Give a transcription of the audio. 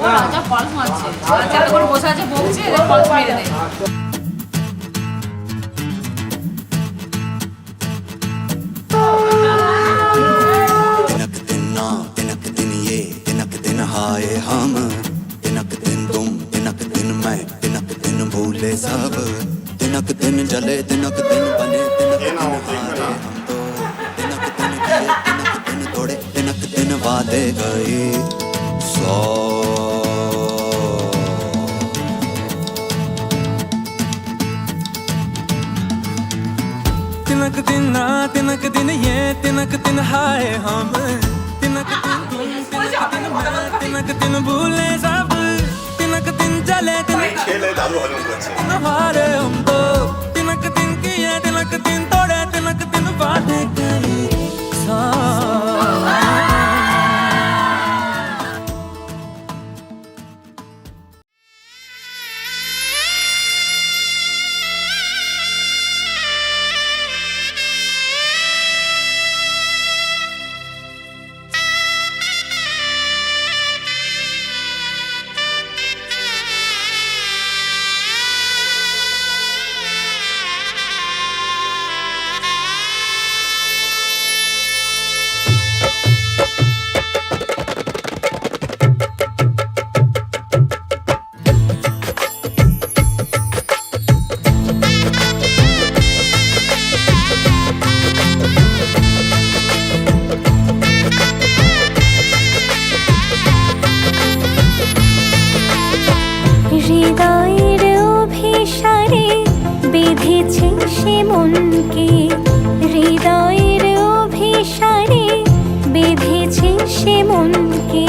ও রাজা পালস মারছে রাজা করে বসে আছে বকছে এদের পালস মেরে দেয় तिनक दिन ना तिनक दिन ये तिनक दिन हाय हम तिनक दिन तुम तिनक दिन मैं तिनक दिन भूले सब तिनक दिन जले तिनक दिन बने तिनक दिन हारे हम तो तिनक दिन किए तिनक दिन तोड़े तिनक दिन वादे गए सौ तिनक दिन ना तिनक दिन ये तिनक दिन हाय हम तिनक दिन तुम तिनक दिन मैं तिनक दिन भूले सब तिनक दिन चले तिनक हमारे हम तो तिनक दिन किए तिनक दिन तोड़े तिनक दिन बांटे বেঁধেছে সে মনকে হৃদয়ের অভিসারে বেঁধেছে সে মনকে।